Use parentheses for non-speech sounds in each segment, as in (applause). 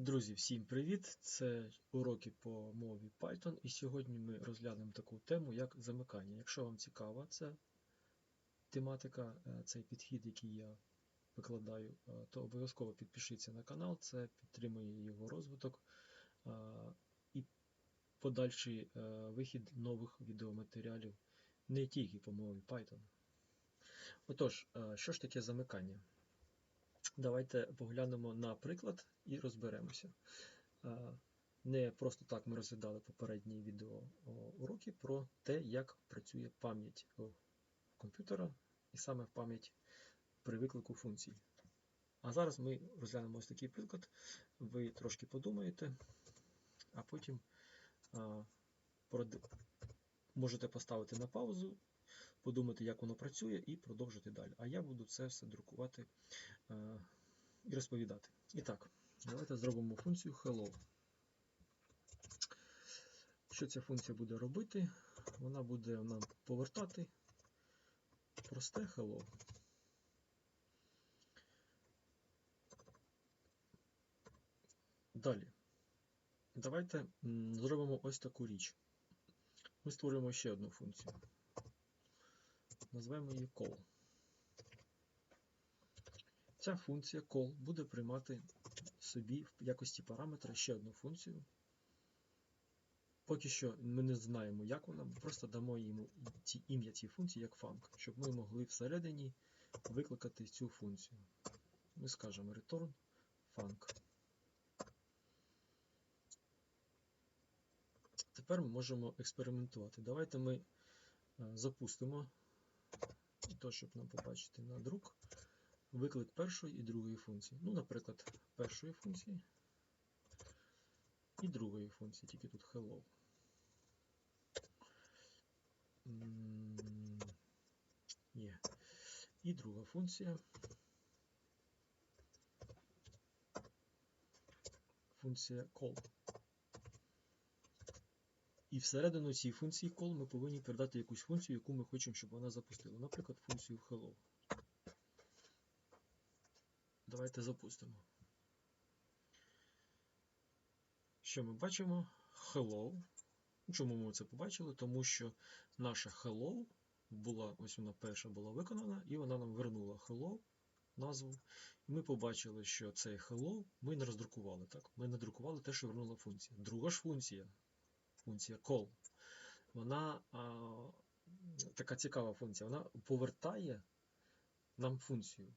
Друзі, всім привіт! Це уроки по мові Python, і сьогодні ми розглянемо таку тему, як замикання. Якщо вам цікава ця тематика, е, цей підхід, який я викладаю, е, то обов'язково підпишіться на канал, це підтримує його розвиток е, і подальший вихід нових відеоматеріалів не тільки по мові Python. Отож, що ж таке замикання? Давайте поглянемо на приклад і розберемося. Е, Не просто так ми розглядали попередні відео уроки про те, як працює пам'ять комп'ютера, і саме пам'ять при виклику функцій. А зараз ми розглянемо ось такий приклад. Ви трошки подумаєте, а потім можете поставити на паузу, подумати, як воно працює, і продовжити далі. А я буду це все друкувати е, і розповідати. І так, давайте зробимо функцію hello. Що ця функція буде робити? Вона буде нам повертати просте hello. Далі. Давайте зробимо ось таку річ. Ми створимо ще одну функцію. Назвемо її call. Ця функція call буде приймати собі в якості параметра ще одну функцію. Поки що ми не знаємо, як вона, просто дамо йому ім'я цій функції як func, щоб ми могли всередині викликати цю функцію. Ми скажемо return func. Тепер ми можемо експериментувати. Давайте ми е, запустимо, то, щоб нам побачити на друк, виклик першої і другої функції. Ну, наприклад, першої функції і другої функції, тільки тут hello. Є. І друга функція. Функція call. І всередину цієї функції call ми повинні передати якусь функцію, яку ми хочемо, щоб вона запустила. Наприклад, функцію hello. Давайте запустимо. Що ми бачимо? Hello. Чому ми це побачили? Тому що наша hello була, ось вона перша була виконана, і вона нам вернула hello назву. І ми побачили, що цей hello ми не роздрукували. Так? Ми не друкували те, що вернула функція. Друга ж функція, функція call, вона а, така цікава функція, вона повертає нам функцію.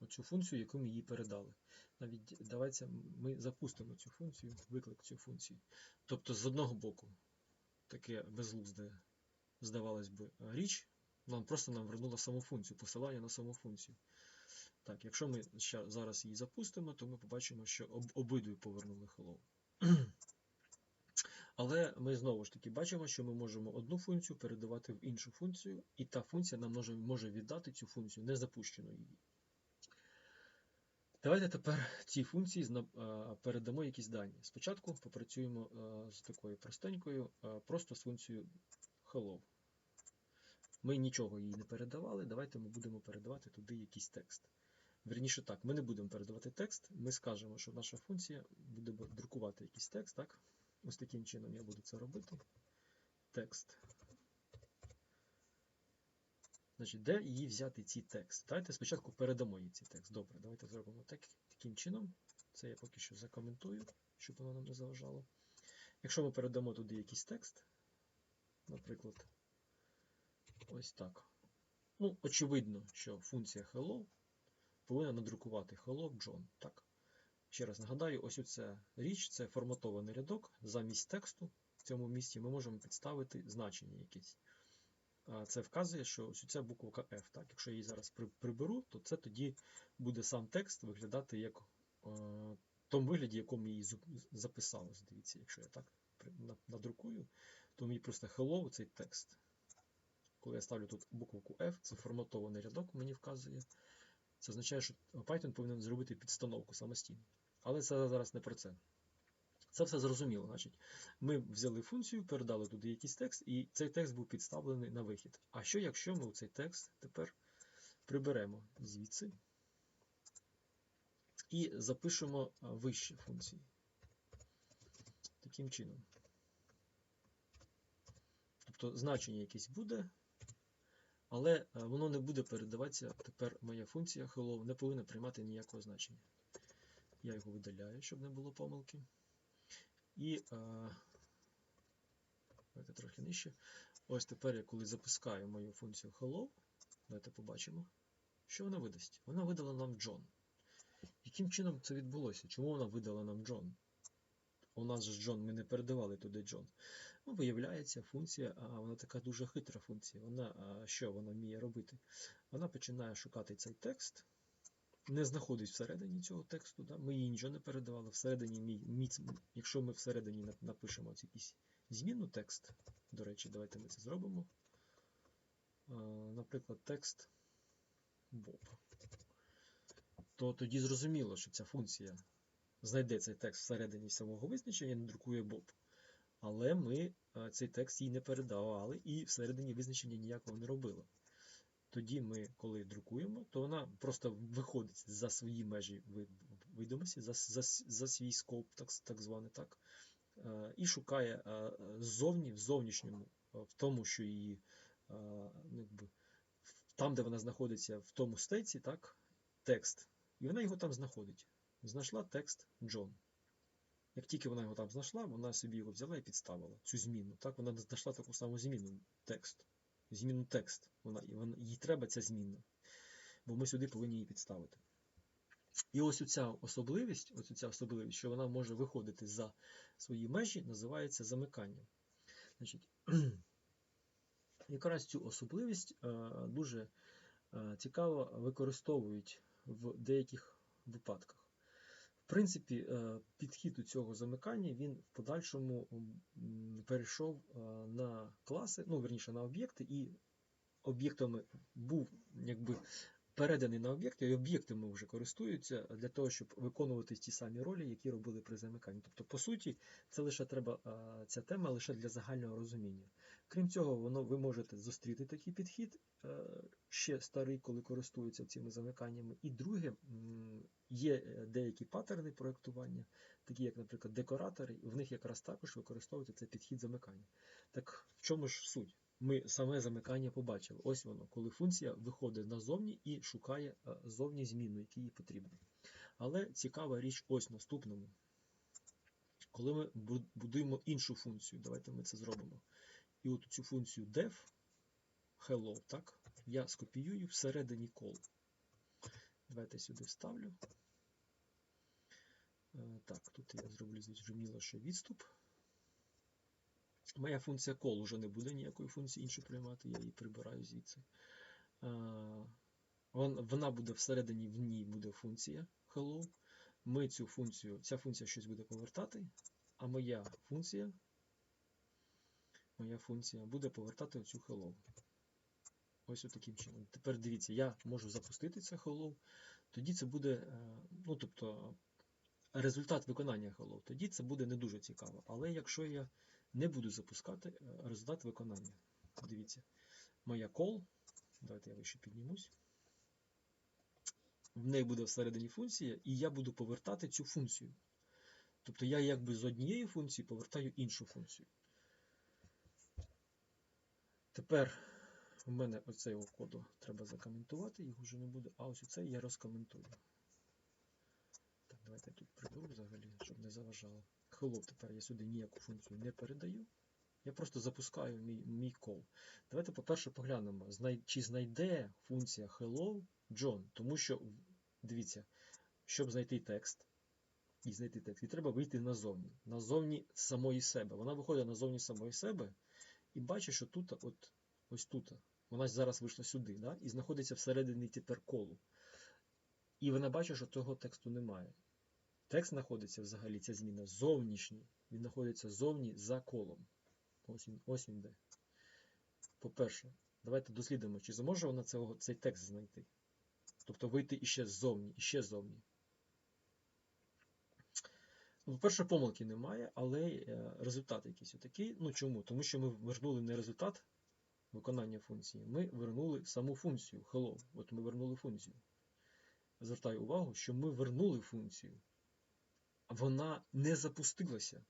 Оцю функцію, яку ми їй передали. Навіть давайте ми запустимо цю функцію, виклик цю функцію. Тобто, з одного боку, таке безглузде, здавалось би, річ, нам просто нам вернула саму функцію, посилання на саму функцію. Так, якщо ми зараз її запустимо, то ми побачимо, що об, обидві повернули hello. Але ми знову ж таки бачимо, що ми можемо одну функцію передавати в іншу функцію, і та функція нам може, віддати цю функцію, не запущену її. Давайте тепер цій функції е, передамо якісь дані. Спочатку попрацюємо е, з такою простенькою, е, просто з функцією hello. Ми нічого їй не передавали, давайте ми будемо передавати туди якийсь текст. Вірніше так, ми не будемо передавати текст, ми скажемо, що наша функція буде друкувати якийсь текст. так? Ось таким чином я буду це робити. Текст. Значить, де її взяти ці текст? Давайте спочатку передамо їй цей текст. Добре, давайте зробимо так, таким чином. Це я поки що закоментую, щоб воно нам не заважало. Якщо ми передамо туди якийсь текст, наприклад, ось так. Ну, очевидно, що функція hello повинна надрукувати hello John. Так? Ще раз нагадаю, ось оця річ це форматований рядок. Замість тексту в цьому місці ми можемо підставити значення якесь. А Це вказує, що ось ця буквка F. Так? Якщо я її зараз приберу, то це тоді буде сам текст виглядати як е, в тому вигляді, якому її записали. Дивіться, якщо я так надрукую, то мені просто hello цей текст. Коли я ставлю тут букву F, це форматований рядок, мені вказує. Це означає, що Python повинен зробити підстановку самостійно. Але це зараз не про це. Це все зрозуміло. Значить, ми взяли функцію, передали туди якийсь текст, і цей текст був підставлений на вихід. А що, якщо ми цей текст тепер приберемо звідси і запишемо а, вищі функції? таким чином. Тобто значення якесь буде, але воно не буде передаватися. Тепер моя функція hello не повинна приймати ніякого значення. Я його видаляю, щоб не було помилки. І давайте трохи нижче. Ось тепер я коли запускаю мою функцію hello, давайте побачимо, що вона видасть. Вона видала нам John. Яким чином це відбулося? Чому вона видала нам John? У нас же Джон, ми не передавали туди Джон. Ну, виявляється, функція, а вона така дуже хитра функція. Вона а, що вона вміє робити? Вона починає шукати цей текст, не знаходить всередині цього тексту. Да? Ми їй нічого не передавали. Всередині, мій, якщо ми всередині напишемо якийсь змінну текст, до речі, давайте ми це зробимо. Наприклад, текст Bob. То тоді зрозуміло, що ця функція знайде цей текст всередині самого визначення і надрукує Bob. Але ми цей текст їй не передавали і всередині визначення ніякого не робили. Тоді ми, коли друкуємо, то вона просто виходить за свої межі видимості, за за, за свій скоп, так так званий, так, і шукає ззовні, в зовнішньому, в тому, що її ну, якби, там, де вона знаходиться в тому стеці, так, текст. І вона його там знаходить. Знайшла текст Джон. Як тільки вона його там знайшла, вона собі його взяла і підставила, цю зміну. Так, Вона знайшла таку саму зміну текст. Зміну текст. Вона, вона, Їй треба ця зміна. Бо ми сюди повинні її підставити. І ось ця особливість, ось ця особливість, що вона може виходити за свої межі, називається замиканням. Значить, (clears throat) Якраз цю особливість е, дуже е, цікаво використовують в деяких випадках. В принципі, е, підхід у цього замикання він в подальшому перейшов е, на класи, ну, верніше на об'єкти, і об'єктами був якби переданий на об'єкти, і об'єктами вже користуються для того, щоб виконувати ті самі ролі, які робили при замиканні. Тобто, по суті, це лише треба ця тема лише для загального розуміння. Крім цього, воно ви можете зустріти такий підхід е, ще старий, коли користуються цими замиканнями. І друге, є е, деякі паттерни проєктування, такі як, наприклад, декоратори, в них якраз також використовується цей підхід замикання. Так в чому ж суть? Ми саме замикання побачили. Ось воно, коли функція виходить назовні і шукає е, зовні зміну, які їй потрібні. Але цікава річ ось наступному. Коли ми будуємо іншу функцію, давайте ми це зробимо. І от цю функцію def, hello, так, я скопіюю всередині call. Давайте сюди вставлю. Е, так, тут я зроблю зрозуміло, що відступ. Моя функція call вже не буде ніякої функції іншої приймати, я її прибираю звідси. Вона буде всередині в ній буде функція hello. Ми цю функцію, Ця функція щось буде повертати, а моя функція моя функція буде повертати оцю hello. Ось таким чином. Тепер дивіться, я можу запустити це hello, тоді це буде, е, ну тобто, результат виконання hello. Тоді це буде не дуже цікаво. Але якщо я не буду запускати е, результат виконання. Дивіться, моя call, давайте я вище піднімусь. В неї буде всередині функція, і я буду повертати цю функцію. Тобто я якби з однієї функції повертаю іншу функцію. Тепер у мене оцей коду треба закоментувати, його вже не буде, а ось оцей я розкоментую. Так, давайте я тут приберу взагалі, щоб не заважало. Hello тепер я сюди ніяку функцію не передаю. Я просто запускаю мій мій call. Давайте, по-перше, поглянемо, чи знайде функція hello John. Тому що, дивіться, щоб знайти текст, і знайти текст, і треба вийти назовні. Назовні самої себе. Вона виходить назовні самої себе і бачить, що тут, от, ось тут, вона зараз вийшла сюди, да? і знаходиться всередині тепер колу. І вона бачить, що того тексту немає. Текст знаходиться взагалі, ця зміна зовнішній. Він знаходиться зовні за колом. Ось він ось він де. По-перше, давайте дослідимо, чи зможе вона цього, цей текст знайти. Тобто вийти іще ззовні, іще ззовні. Ну, По-перше, помилки немає, але е, результат якийсь отакий. Ну чому? Тому що ми вернули не результат виконання функції, ми вернули саму функцію. Hello. От ми вернули функцію. Звертаю увагу, що ми вернули функцію вона не запустилася.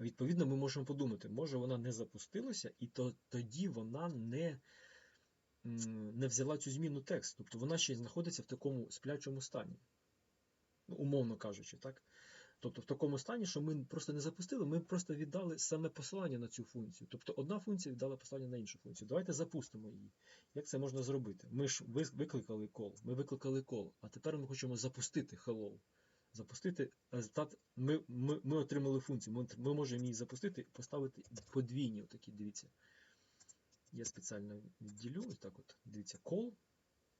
Відповідно, ми можемо подумати, може вона не запустилася, і то, тоді вона не, не взяла цю зміну текст. Тобто вона ще й знаходиться в такому сплячому стані. Ну, умовно кажучи, так? Тобто в такому стані, що ми просто не запустили, ми просто віддали саме посилання на цю функцію. Тобто одна функція віддала посилання на іншу функцію. Давайте запустимо її. Як це можна зробити? Ми ж викликали call, ми викликали call, а тепер ми хочемо запустити hello. Запустити результат. Ми, ми, ми отримали функцію. Ми, ми можемо її запустити і поставити подвійні. Отакі, дивіться. Я спеціально відділю. Ось так от. Дивіться, call.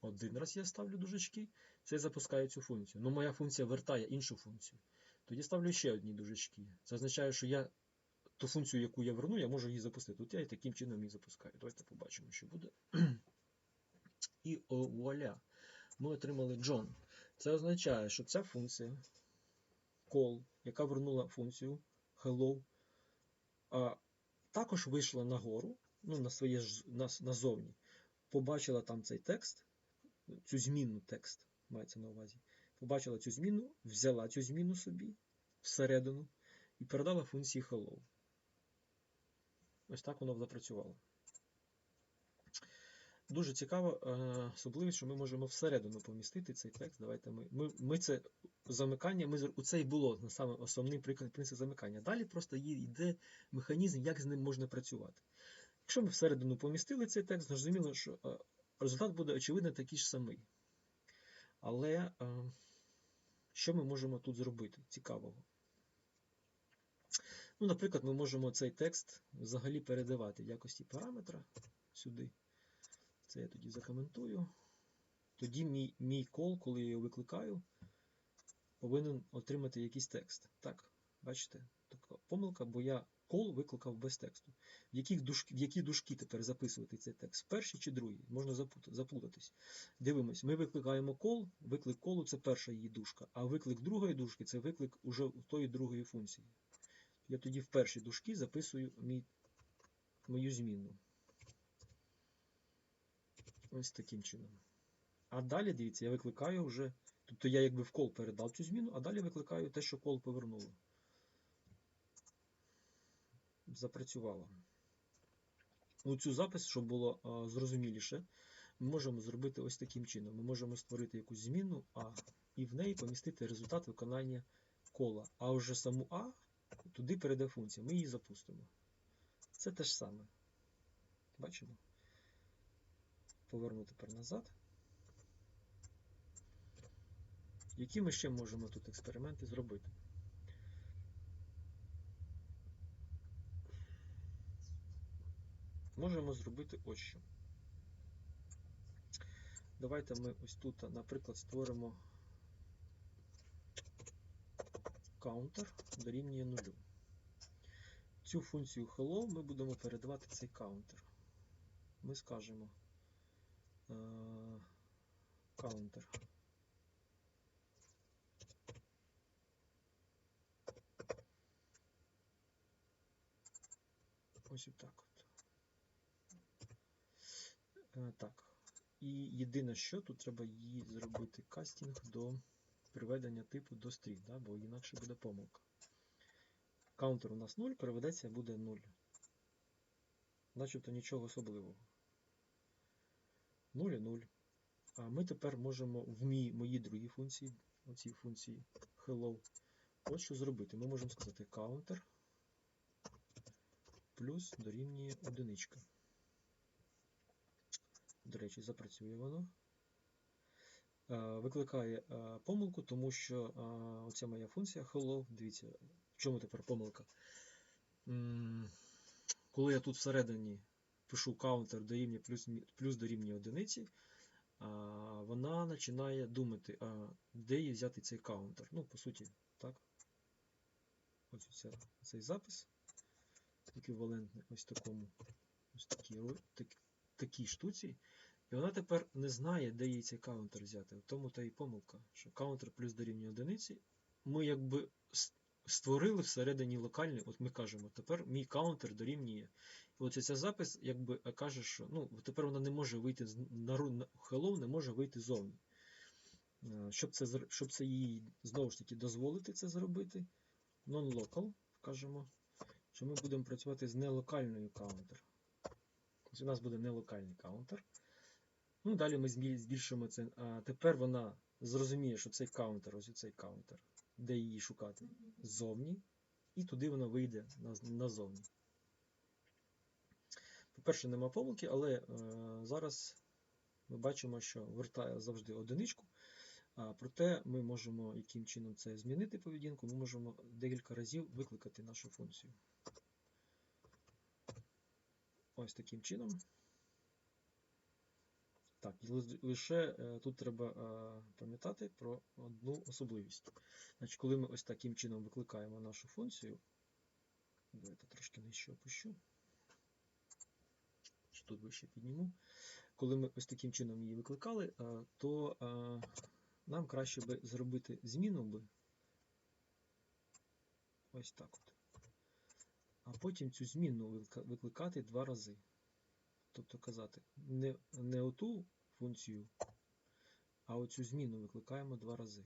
Один раз я ставлю дужечки, це запускає цю функцію. Ну, моя функція вертає іншу функцію. Тоді ставлю ще одні дужечки. Це означає, що я ту функцію, яку я верну, я можу її запустити. Тут я і таким чином її запускаю. Давайте побачимо, що буде. (clears throat) І о, вуаля. Ми отримали John. Це означає, що ця функція call, яка вернула функцію hello, а, також вийшла нагору, ну, на своє на, назовні, побачила там цей текст, цю змінну текст мається на увазі. Побачила цю зміну, взяла цю зміну собі всередину і передала функції hello. Ось так воно запрацювало. Дуже цікава е, особливість, що ми можемо всередину помістити цей текст. Давайте ми, ми, ми це замикання, ми, оце і було саме основний приклад принцип замикання. Далі просто йде механізм, як з ним можна працювати. Якщо ми всередину помістили цей текст, зрозуміло, що е, результат буде очевидно такий ж самий. Але е, що ми можемо тут зробити цікавого? Ну, наприклад, ми можемо цей текст взагалі передавати в якості параметра сюди. Це я тоді закоментую. Тоді мій, мій кол, коли я його викликаю, повинен отримати якийсь текст. Так, бачите? Така помилка, бо я кол викликав без тексту. В, яких дужки, в які дужки тепер записувати цей текст? Перший чи другий? Можна заплутатись. Дивимось, ми викликаємо кол, виклик колу це перша її дужка, а виклик другої дужки це виклик уже тої другої функції. Я тоді в першій дужки записую мій, мою змінну. Ось таким чином. А далі, дивіться, я викликаю вже. Тобто я якби в кол передав цю зміну, а далі викликаю те, що кол повернуло. Запрацювало. Ну, цю запис, щоб було а, зрозуміліше, ми можемо зробити ось таким чином. Ми можемо створити якусь зміну А і в неї помістити результат виконання кола. А вже саму А туди перейде функція. Ми її запустимо. Це те ж саме. Бачимо? Поверну тепер назад. Які ми ще можемо тут експерименти зробити? Можемо зробити ось що. Давайте ми ось тут, наприклад, створимо counter дорівнює нулю. Цю функцію hello ми будемо передавати цей counter. Ми скажемо е, counter. Ось отак от. Е, Так. І єдине, що тут треба її зробити кастинг до приведення типу до стрік, да? бо інакше буде помилка. Каунтер у нас 0, переведеться буде 0. Начебто нічого особливого. 0 і 0. А ми тепер можемо в мій, моїй другій функції, оцій функції hello, от що зробити. Ми можемо сказати counter плюс дорівнює одиничка. До речі, запрацює воно. Е, Викликає е, помилку, тому що е, оця моя функція hello, дивіться, в чому тепер помилка. Коли я тут всередині пишу counter дорівнює плюс, плюс дорівнює одиниці, а, вона починає думати, а де їй взяти цей каунтер. Ну, по суті, так. Ось ця, цей запис еквівалентний ось такому ось такій, так, такій штуці. І вона тепер не знає, де їй цей каунтер взяти. В тому та і помилка, що каунтер плюс дорівнює одиниці. Ми якби створили всередині локальний, от ми кажемо, тепер мій каунтер дорівнює. Ця запис якби е, каже, що ну, тепер вона не може вийти на, hello не може вийти зовні. Е, Щоб це, щоб це їй знову ж таки дозволити це зробити, non-local, вкажемо. що ми будемо працювати з нелокальною counter. Ось у нас буде нелокальний каунтер. Ну, далі ми збіль- збільшимо це. А тепер вона зрозуміє, що цей каунтер, ось цей каунтер, де її шукати ззовні, і туди вона вийде наз- назовні. По-перше, нема помилки, але е, зараз ми бачимо, що вертає завжди одиничку. А, проте ми можемо яким чином це змінити поведінку, ми можемо декілька разів викликати нашу функцію. Ось таким чином. Так, лише е, тут треба е, пам'ятати про одну особливість. Значить, коли ми ось таким чином викликаємо нашу функцію, давайте трошки нижче опущу, тут вище підніму. Коли ми ось таким чином її викликали, е, то е, нам краще би зробити зміну би ось так от. А потім цю зміну викликати два рази. Тобто казати не, не оту функцію, а оцю зміну викликаємо два рази.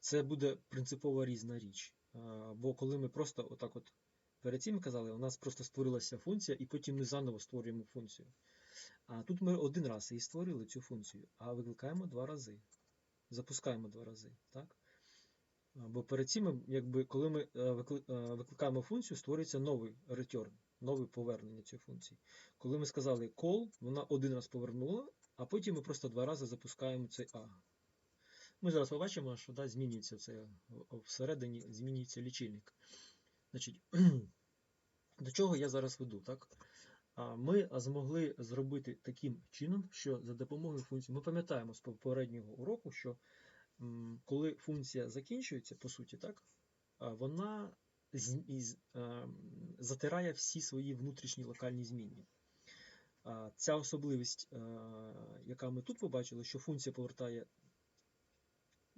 Це буде принципово різна річ. Бо коли ми просто отак от перед цим казали, у нас просто створилася функція, і потім ми заново створюємо функцію. А тут ми один раз її створили цю функцію, а викликаємо два рази. Запускаємо два рази. Так? Бо перед цим, якби, коли ми е, е, викликаємо функцію, створюється новий return, нове повернення цієї функції. Коли ми сказали call, вона один раз повернула, а потім ми просто два рази запускаємо цей A. Ми зараз побачимо, що да, змінюється це всередині, змінюється лічильник. Значить, (clears throat) до чого я зараз веду, так? Ми змогли зробити таким чином, що за допомогою функції, ми пам'ятаємо з попереднього уроку, що коли функція закінчується, по суті, так, вона затирає всі свої внутрішні локальні змінні. Ця особливість, яка ми тут побачили, що функція повертає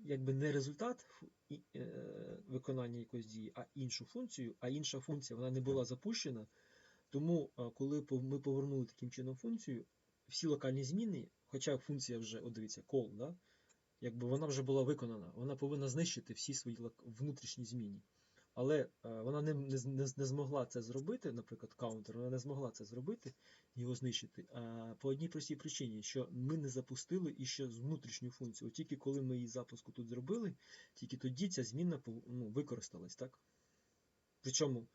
якби не результат е, виконання якоїсь дії, а іншу функцію, а інша функція вона не була запущена. Тому, коли ми повернули таким чином функцію, всі локальні зміни, хоча функція вже, от дивіться, call, да, якби вона вже була виконана, вона повинна знищити всі свої внутрішні зміни. Але е, вона не, не, не, змогла це зробити, наприклад, каунтер, вона не змогла це зробити, його знищити. А по одній простій причині, що ми не запустили іще внутрішню функцію. От тільки коли ми її запуску тут зробили, тільки тоді ця зміна ну, використалась, так? Причому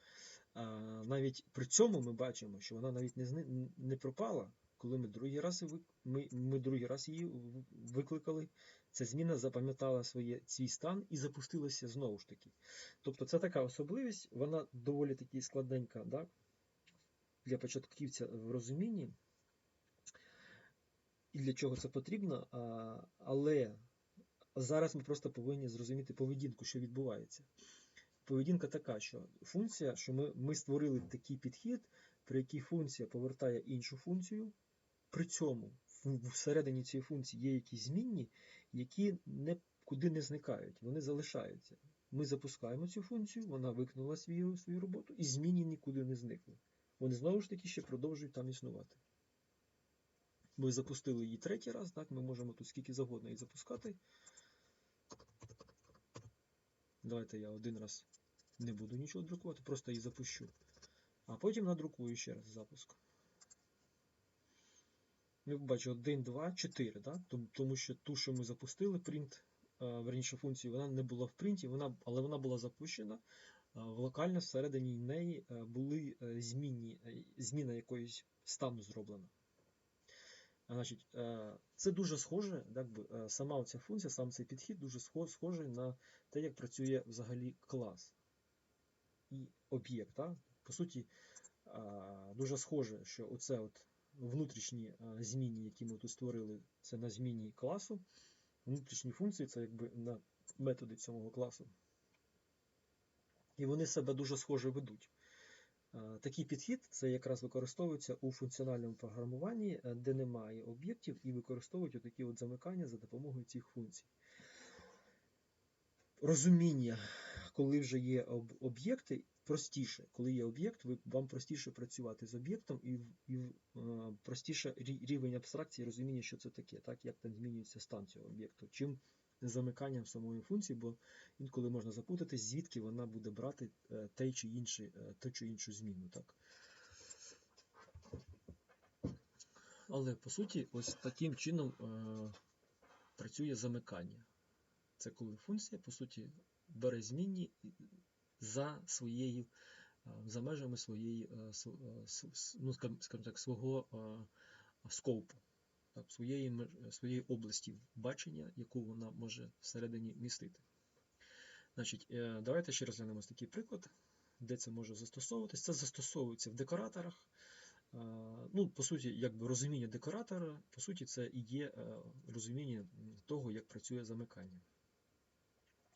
а, навіть при цьому ми бачимо, що вона навіть не, не пропала, коли ми другий раз, ми, ми другий раз її викликали. Ця зміна запам'ятала своє, свій стан і запустилася знову ж таки. Тобто це така особливість, вона доволі таки складненька да? для початківця в розумінні. І для чого це потрібно, а, але зараз ми просто повинні зрозуміти поведінку, що відбувається. Поведінка така, що функція, що ми, ми створили такий підхід, при якій функція повертає іншу функцію. При цьому всередині цієї функції є якісь змінні, які нікуди не зникають, вони залишаються. Ми запускаємо цю функцію, вона виконала свою, свою роботу, і змінні нікуди не зникли. Вони знову ж таки ще продовжують там існувати. Ми запустили її третій раз, так, ми можемо тут скільки завгодно її запускати. Давайте я один раз не буду нічого друкувати, просто її запущу. А потім надрукую ще раз запуск. Я бачу 1, 2, 4, да? Тому що ту, що ми запустили, print, е, верніше функцію, вона не була в принті, вона, але вона була запущена. е, В локально всередині неї е, були е, змінні, е, зміна якоїсь стану зроблена. Значить, е, це дуже схоже, так е, сама ця функція, сам цей підхід дуже схожий на те, як працює взагалі клас і об'єкт. По суті, дуже схоже, що оце от внутрішні зміни, які ми тут створили, це на зміні класу. Внутрішні функції це якби на методи цього класу. І вони себе дуже схоже ведуть. Такий підхід це якраз використовується у функціональному програмуванні, е, де немає об'єктів, і використовують отакі от замикання за допомогою цих функцій. Розуміння, коли вже є об'єкти, простіше. Коли є об'єкт, вам простіше працювати з об'єктом і, і е, простіше рівень абстракції розуміння, що це таке, так, як там змінюється стан цього об'єкту. Чим замиканням самої функції, бо інколи можна запутатись, звідки вона буде брати е, той чи інший, е, ту чи іншу зміну. Так? Але по суті, ось таким чином е, працює замикання. Це коли функція, по суті, бере змінні за своєю, е, за межами своєї, е, е, ну, скажімо так, свого скопу, так, своєї, своєї області бачення, яку вона може всередині містити. Значить, давайте ще розглянемо такий приклад, де це може застосовуватись. Це застосовується в декораторах. Ну, по суті, якби розуміння декоратора, по суті, це і є розуміння того, як працює замикання.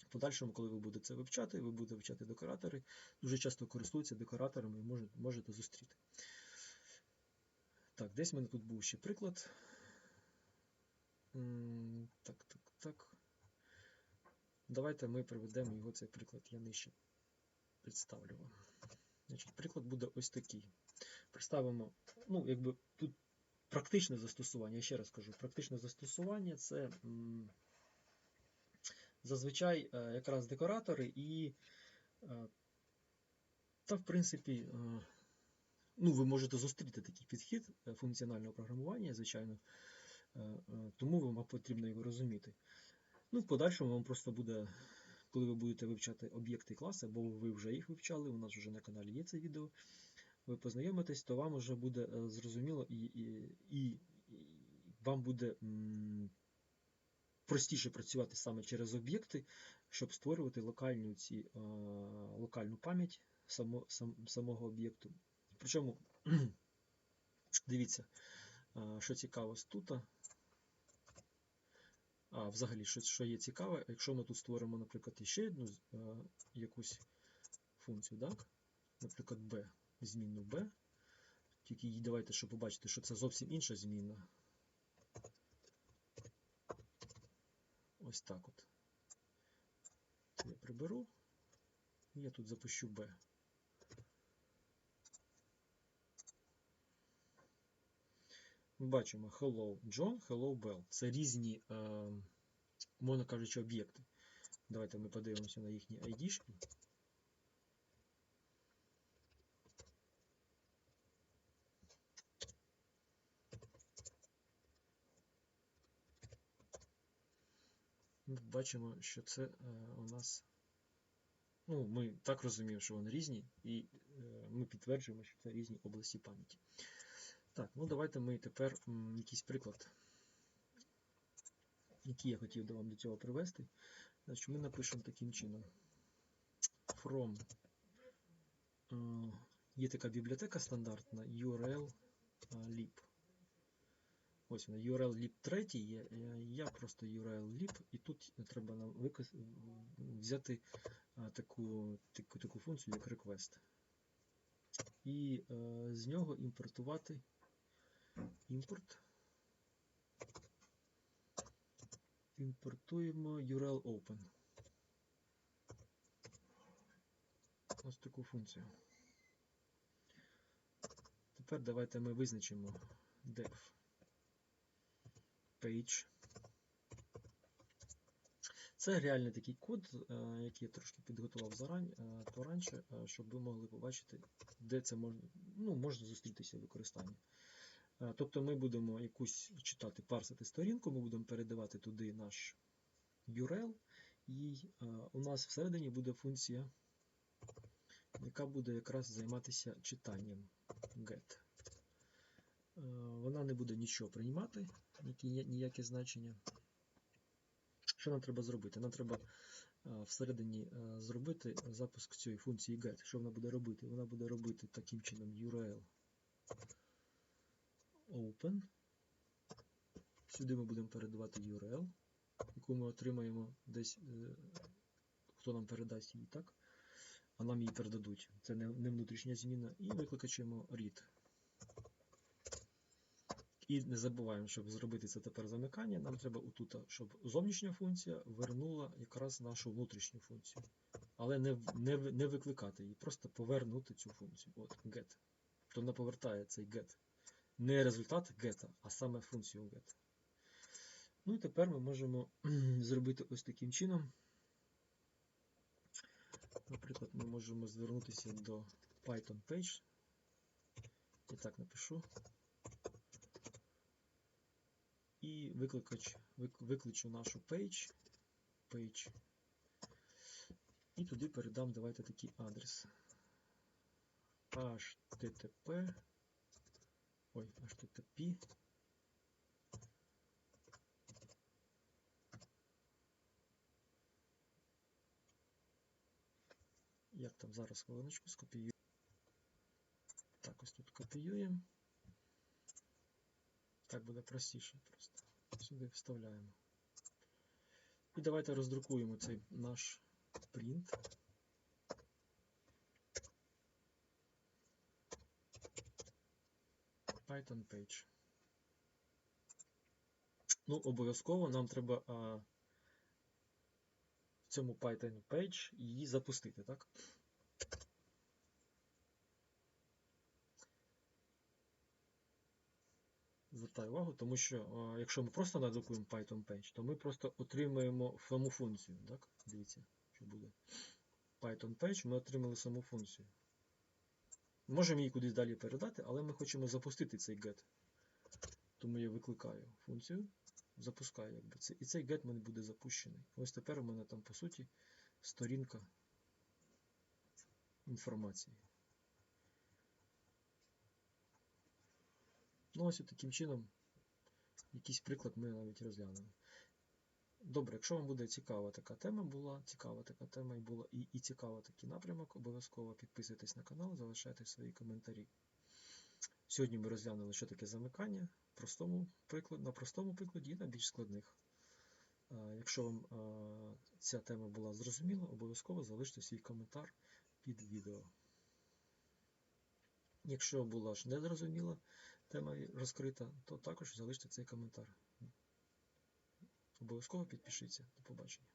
В подальшому, коли ви будете це вивчати, ви будете вивчати декоратори, дуже часто користуються декораторами і можете, можете зустріти. Так, десь в мене тут був ще приклад. Так, так, так. Давайте ми приведемо його цей приклад. Я нижче представлю вам. Значить, приклад буде ось такий. Представимо, ну, якби тут практичне застосування, я ще раз кажу, практичне застосування це зазвичай е, якраз декоратори і, е, та, в принципі, е, ну, ви можете зустріти такий підхід функціонального програмування, звичайно, тому вам потрібно його розуміти. Ну, в подальшому вам просто буде, коли ви будете вивчати об'єкти класи, або ви вже їх вивчали, у нас вже на каналі є це відео, ви познайомитесь, то вам вже буде зрозуміло і, і, і вам буде м, простіше працювати саме через об'єкти, щоб створювати локальну, ці, локальну пам'ять само, сам, самого об'єкту. Причому, (clears throat) дивіться, що цікаво з тут. А, взагалі, що, що є цікаве, якщо ми тут створимо, наприклад, ще одну якусь функцію, так? наприклад, b, змінну b, тільки давайте, щоб побачити, що це зовсім інша змінна. Ось так от. Я приберу. Я тут запущу b. Бачимо Hello John, Hello Bell. Це різні, е, можна кажучи, об'єкти. Давайте ми подивимося на їхні ID-шки. Бачимо, що це е, у нас. Ну, ми так розуміємо, що вони різні, і е, ми підтверджуємо, що це різні області пам'яті. Так, ну давайте ми тепер якийсь приклад, який я хотів до вам до цього привести. Значить, ми напишемо таким чином. From е, є така бібліотека стандартна URL lib. Ось вона, URL lib 3 є. е, Я просто URL lib, і тут треба нам взяти таку, таку, таку функцію, як request. І е, з нього імпортувати імпорт. Імпортуємо URL open. Ось таку функцію. Тепер давайте ми визначимо def page. Це реальний такий код, е, який я трошки підготував зарань, е, поранше, е, щоб ви могли побачити, де це можна, ну, можна зустрітися в використанні. Тобто ми будемо якусь читати, парсити сторінку, ми будемо передавати туди наш URL, і у нас всередині буде функція, яка буде якраз займатися читанням get. Вона не буде нічого приймати, ніякі- ніяке значення. Що нам треба зробити? Нам треба е, всередині е, зробити запуск цієї функції get. Що вона буде робити? Вона буде робити таким чином URL open. Сюди ми будемо передавати URL, яку ми отримаємо десь, е, хто нам передасть її, так? А нам її передадуть. Це не, внутрішня зміна. І викликачемо read. І не забуваємо, щоб зробити це тепер замикання, нам треба отут, щоб зовнішня функція вернула якраз нашу внутрішню функцію. Але не, не, не викликати її, просто повернути цю функцію. От get. То вона повертає цей get. Не результат get, а саме функцію get. Ну і тепер ми можемо (clears throat) зробити ось таким чином. Наприклад, ми можемо звернутися до Python Page. І так напишу. І викликач, викличу нашу page, page. І туди передам, давайте такий адрес. http. Ой, http. Як там зараз хвилиночку скопіюю. Так, ось тут копіюємо. Так буде простіше просто. Сюди вставляємо. І давайте роздрукуємо цей наш принт. Python page. Ну, обов'язково нам треба а, в цьому Python page її запустити, так? Звертаю увагу, тому що а, якщо ми просто надрукуємо Python page, то ми просто отримаємо саму функцію. Так? Дивіться, що буде. Python page ми отримали саму функцію. Можемо її кудись далі передати, але ми хочемо запустити цей get. Тому я викликаю функцію, запускаю якби це. І цей get мене буде запущений. Ось тепер у мене там, по суті, сторінка інформації. Ну, ось таким чином, якийсь приклад ми навіть розглянули. Добре, якщо вам буде цікава така тема була, цікава така тема і була, і, і цікава такий напрямок, обов'язково підписуйтесь на канал, залишайте свої коментарі. Сьогодні ми розглянули, що таке замикання простому приклад, на простому прикладі і на більш складних. Якщо вам ця тема була зрозуміла, обов'язково залиште свій коментар під відео. Якщо була ж незрозуміла тема розкрита, то також залиште цей коментар. Обов'язково підпишіться. До побачення.